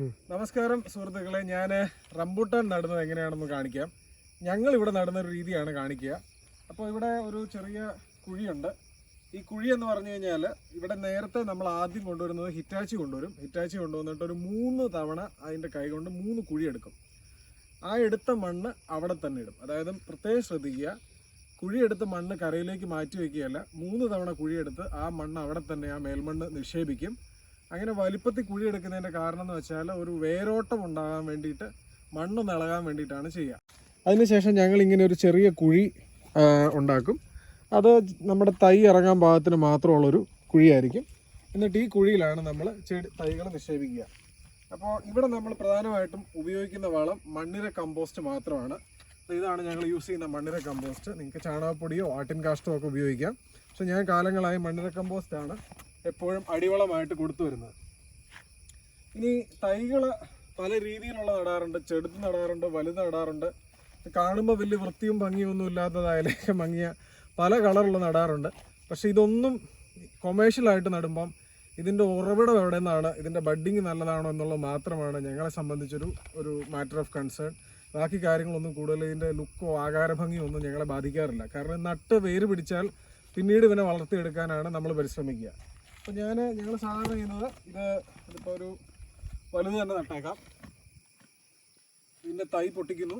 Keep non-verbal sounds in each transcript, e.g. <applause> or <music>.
നമസ്കാരം സുഹൃത്തുക്കളെ. ഞാൻ റംബൂട്ടാൻ നടുന്നത് എങ്ങനെയാണെന്ന് കാണിക്കാം. ഞങ്ങൾ ഇവിടെ നടുന്ന ഒരു രീതിയാണ് കാണിക്കുക. അപ്പോൾ ഇവിടെ ഒരു ചെറിയ കുഴിയുണ്ട്. ഈ കുഴി എന്ന് പറഞ്ഞു കഴിഞ്ഞാൽ ഇവിടെ നേരത്തെ നമ്മൾ ആദ്യം കൊണ്ടുവരുന്നത് ഹിറ്റാച്ചി കൊണ്ടുവരും. ഹിറ്റാച്ചി കൊണ്ടുവന്നിട്ട് ഒരു മൂന്ന് തവണ അതിന്റെ കൈ കൊണ്ട് മൂന്ന് കുഴി എടുക്കും. ആ എടുത്ത മണ്ണ് അവിടെ തന്നെ ഇടും. അതായത് പ്രത്യേകം ശ്രദ്ധിക്കുക. കുഴിയെടുത്ത് മണ്ണ് കരയിലേക്ക് മാറ്റി വയ്ക്കുകയല്ല. മൂന്ന് തവണ കുഴിയെടുത്ത് ആ മണ്ണ് അവിടെ തന്നെ ആ മേൽമണ്ണ് നിക്ഷേപിക്കും. അങ്ങനെ വലിപ്പത്തിൽ കുഴി എടുക്കുന്നതിന്റെ കാരണം എന്ന് വെച്ചാൽ ഒരു വേരോട്ടം ഉണ്ടാകാൻ വേണ്ടിയിട്ട് മണ്ണ് നിളകാൻ വേണ്ടിയിട്ടാണ് ചെയ്യുക. അതിനുശേഷം ഞങ്ങൾ ഇങ്ങനെ ഒരു ചെറിയ കുഴി ഉണ്ടാക്കും. അത് നമ്മുടെ തൈ ഇറങ്ങാൻ പാകത്തിന് മാത്രമുള്ളൊരു കുഴിയായിരിക്കും. എന്നിട്ട് ഈ കുഴിയിലാണ് നമ്മൾ ചെടി തൈകൾ നിക്ഷേപിക്കുക. അപ്പോൾ ഇവിടെ നമ്മൾ പ്രധാനമായിട്ടും ഉപയോഗിക്കുന്ന വളം മണ്ണിര കമ്പോസ്റ്റ് മാത്രമാണ്. ഇതാണ് ഞങ്ങൾ യൂസ് ചെയ്യുന്ന മണ്ണിര കമ്പോസ്റ്റ്. നിങ്ങൾക്ക് ചാണകപ്പൊടിയോ ആട്ടിൻ കാഷ്ടമോ ഒക്കെ ഉപയോഗിക്കാം. പക്ഷെ ഞാൻ കാലങ്ങളായി മണ്ണിര കമ്പോസ്റ്റാണ്. എപ്പോഴും അടിവളമായിട്ട് കൊടുത്തു വരുന്നത്. ഇനി തൈകൾ പല രീതിയിലുള്ള നടാറുണ്ട്. ചെടുത്ത് നടാറുണ്ട് വലുത് നടാറുണ്ട്. കാണുമ്പോൾ വലിയ വൃത്തിയും ഭംഗിയൊന്നും ഇല്ലാത്തതായാലേക്ക് <laughs> ഭംഗിയ പല കളറുള്ള നടാറുണ്ട്. പക്ഷെ ഇതൊന്നും കൊമേഴ്ഷ്യലായിട്ട് നടുമ്പം ഇതിന്റെ ഉറവിടം എവിടെ നിന്നാണ് ഇതിന്റെ ബഡ്ഡിങ് നല്ലതാണോ എന്നുള്ളത് മാത്രമാണ് ഞങ്ങളെ സംബന്ധിച്ചൊരു ഒരു മാറ്റർ ഓഫ് കൺസേൺ ബാക്കി കാര്യങ്ങളൊന്നും കൂടുതൽ ഇതിന്റെ ലുക്കോ ആകാരഭംഗിയോ ഒന്നും ഞങ്ങളെ ബാധിക്കാറില്ല. കാരണം നട്ട് വേര് പിടിച്ചാൽ പിന്നീട് ഇതിനെ വളർത്തിയെടുക്കാനാണ് നമ്മൾ പരിശ്രമിക്കുക. അപ്പോൾ ഞാൻ ഞങ്ങൾ സാധാരണ ചെയ്യുന്നത് ഇത് ഇതിപ്പോൾ ഒരു വലുത് തന്നെ നട്ടേക്കാം. പിന്നെ തൈ പൊട്ടിക്കുന്നു.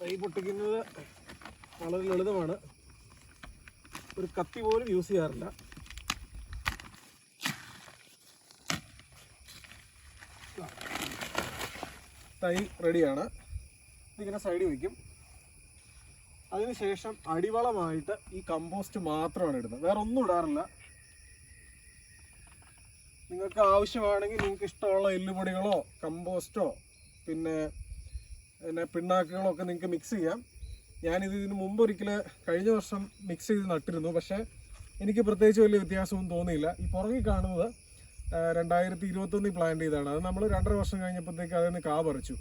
തൈ പൊട്ടിക്കുന്നത് വളരെ ലളിതമാണ്. ഒരു കത്തി പോലും യൂസ് ചെയ്യാറില്ല. തൈ റെഡിയാണ്. ഇതിങ്ങനെ സൈഡിൽ വയ്ക്കും അതിനുശേഷം അടിവളമായിട്ട് ഈ കമ്പോസ്റ്റ് മാത്രമാണ് ഇടുന്നത്. വേറെ ഒന്നും ഇടാറില്ല. നിങ്ങൾക്ക് ആവശ്യമാണെങ്കിൽ നിങ്ങൾക്ക് ഇഷ്ടമുള്ള എല്ലുപൊടികളോ കമ്പോസ്റ്റോ പിന്നെ പിന്നെ പിണ്ണാക്കുകളോ ഒക്കെ നിങ്ങൾക്ക് മിക്സ് ചെയ്യാം. ഞാനിത് ഇതിന് മുമ്പ് ഒരിക്കൽ കഴിഞ്ഞ വർഷം മിക്സ് ചെയ്ത് നട്ടിരുന്നു. പക്ഷേ എനിക്ക് പ്രത്യേകിച്ച് വലിയ വ്യത്യാസമൊന്നും തോന്നിയില്ല. ഈ പുറകിൽ കാണുന്നത് രണ്ടായിരത്തി ഇരുപത്തൊന്നിൽ പ്ലാൻ ചെയ്തതാണ്. അത് നമ്മൾ രണ്ടര വർഷം കഴിഞ്ഞപ്പോഴത്തേക്ക് അതിൽ നിന്ന് കാ പറിച്ചു.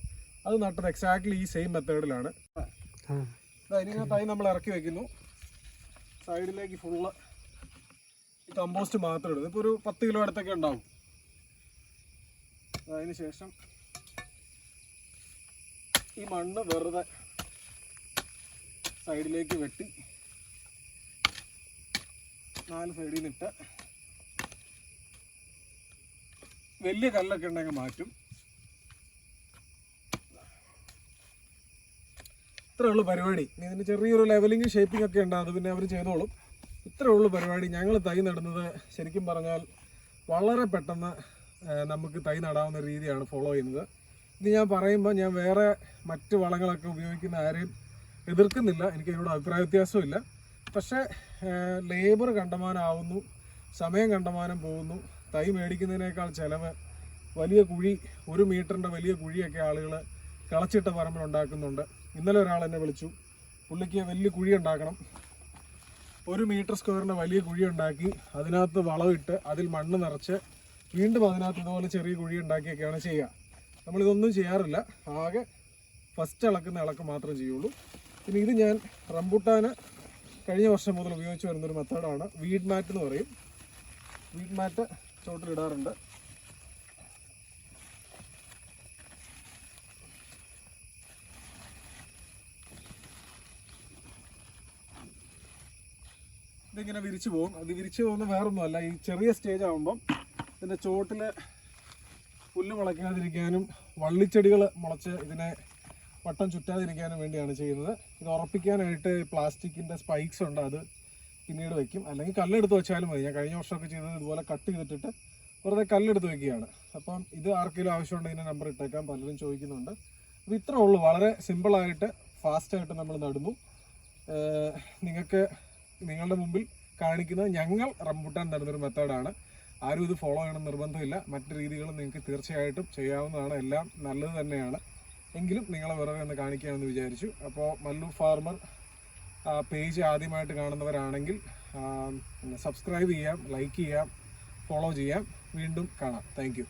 അത് നട്ടത് എക്സാക്ട്ലി ഈ സെയിം മെത്തേഡിലാണ് തൈ നമ്മൾ ഇറക്കി വെക്കുന്നു. സൈഡിലേക്ക് ഫുള്ള് ഈ കമ്പോസ്റ്റ് മാത്രം ഇടും ഇപ്പോൾ ഒരു പത്ത് കിലോ അടുത്തൊക്കെ ഉണ്ടാവും. അതിന് ശേഷം ഈ മണ്ണ് വെറുതെ സൈഡിലേക്ക് വെട്ടി നാല് സൈഡിൽ നിന്നിട്ട് വലിയ കല്ലൊക്കെ ഉണ്ടെങ്കിൽ മാറ്റും. ഇത്രേ ഉള്ളൂ പരിപാടി. ഇനി ഇതിന് ചെറിയൊരു ലെവലിംഗ് ഷേപ്പിംഗ് ഒക്കെ ഉണ്ട്. അത് പിന്നെ അവർ ചെയ്തോളും. ഇത്രേ ഉള്ളൂ പരിപാടി. ഞങ്ങൾ തൈ നടുന്നത് ശരിക്കും പറഞ്ഞാൽ വളരെ പെട്ടെന്ന് നമുക്ക് തൈ നടാവുന്ന രീതിയാണ് ഫോളോ ചെയ്യുന്നത്. ഇത് ഞാൻ പറയുമ്പോൾ ഞാൻ വേറെ മറ്റ് വളങ്ങളൊക്കെ ഉപയോഗിക്കുന്ന ആരെയും എതിർക്കുന്നില്ല. എനിക്ക് അതിനോട് അഭിപ്രായ വ്യത്യാസമില്ല പക്ഷേ ലേബർ കണ്ടമാനാവുന്നു സമയം കണ്ടമാനം പോകുന്നു. തൈ മേടിക്കുന്നതിനേക്കാൾ ചിലവ് വലിയ കുഴി ഒരു മീറ്ററിന്റെ വലിയ കുഴിയൊക്കെ ആളുകൾ കളച്ചിട്ട പറമ്പിൽ ഉണ്ടാക്കുന്നുണ്ട്. ഇന്നലെ ഒരാൾ എന്നെ വിളിച്ചു. പുള്ളിക്ക് വലിയ കുഴി ഉണ്ടാക്കണം. ഒരു മീറ്റർ സ്ക്വയറിന്റെ വലിയ കുഴി ഉണ്ടാക്കി അതിനകത്ത് വളമിട്ട് അതിൽ മണ്ണ് നിറച്ച് വീണ്ടും അതിനകത്ത് ഇതുപോലെ ചെറിയ കുഴി ഉണ്ടാക്കിയൊക്കെയാണ് ചെയ്യുക. നമ്മളിതൊന്നും ചെയ്യാറില്ല. ആകെ ഫസ്റ്റ് ഇളക്കുന്ന ഇളക്ക് മാത്രമേ ചെയ്യുള്ളൂ. പിന്നെ ഇത് ഞാൻ റംബുട്ടാന് കഴിഞ്ഞ വർഷം മുതൽ ഉപയോഗിച്ച് വരുന്നൊരു മെത്തേഡാണ് വീഡ് മാറ്റ് എന്ന് പറയും. വീഡ് മാറ്റ് ചോട്ടിലിടാറുണ്ട്. ഇതിങ്ങനെ വിരിച്ചു പോകും. അത് വിരിച്ചു പോകുന്ന വേറൊന്നുമല്ല. ഈ ചെറിയ സ്റ്റേജ് ആകുമ്പം ഇതിന്റെ ചോട്ടിൽ പുല്ല് മുളയ്ക്കാതിരിക്കാനും വള്ളിച്ചെടികൾ മുളച്ച് ഇതിനെ വട്ടം ചുറ്റാതിരിക്കാനും വേണ്ടിയാണ് ചെയ്യുന്നത്. ഇത് ഉറപ്പിക്കാനായിട്ട് പ്ലാസ്റ്റിക്കിന്റെ സ്പൈക്സ് ഉണ്ട്. അത് പിന്നീട് വയ്ക്കും അല്ലെങ്കിൽ കല്ലെടുത്ത് വെച്ചാലും മതി. ഞാൻ കഴിഞ്ഞ വർഷമൊക്കെ ചെയ്തത് ഇതുപോലെ കട്ട് ചെയ്തിട്ടിട്ട് വെറുതെ കല്ലെടുത്ത് വെക്കുകയാണ്. അപ്പം ഇത് ആർക്കെങ്കിലും ആവശ്യമുണ്ടെങ്കിൽ ഇതിന്റെ നമ്പർ ഇട്ടേക്കാം. പലരും ചോദിക്കുന്നുണ്ട്. അപ്പോൾ ഇത്രേ ഉള്ളൂ. വളരെ സിമ്പിളായിട്ട് ഫാസ്റ്റായിട്ട് നമ്മൾ നടുന്നു. നിങ്ങൾക്ക് നിങ്ങളുടെ മുമ്പിൽ കാണിക്കുന്നത് ഞങ്ങൾ റംബുട്ടാൻ തരുന്നൊരു മെത്തേഡാണ്. ആരും ഇത് ഫോളോ ചെയ്യണം നിർബന്ധമില്ല. മറ്റു രീതികളും നിങ്ങൾക്ക് തീർച്ചയായിട്ടും ചെയ്യാവുന്നതാണ്. എല്ലാം നല്ലത് തന്നെയാണ്. എങ്കിലും നിങ്ങളെ വെറുതെ ഒന്ന് കാണിക്കാമെന്ന് വിചാരിച്ചു. അപ്പോൾ മല്ലു ഫാർമർ പേജ് ആദ്യമായിട്ട് കാണുന്നവരാണെങ്കിൽ സബ്സ്ക്രൈബ് ചെയ്യാം ലൈക്ക് ചെയ്യാം ഫോളോ ചെയ്യാം. വീണ്ടും കാണാം. താങ്ക്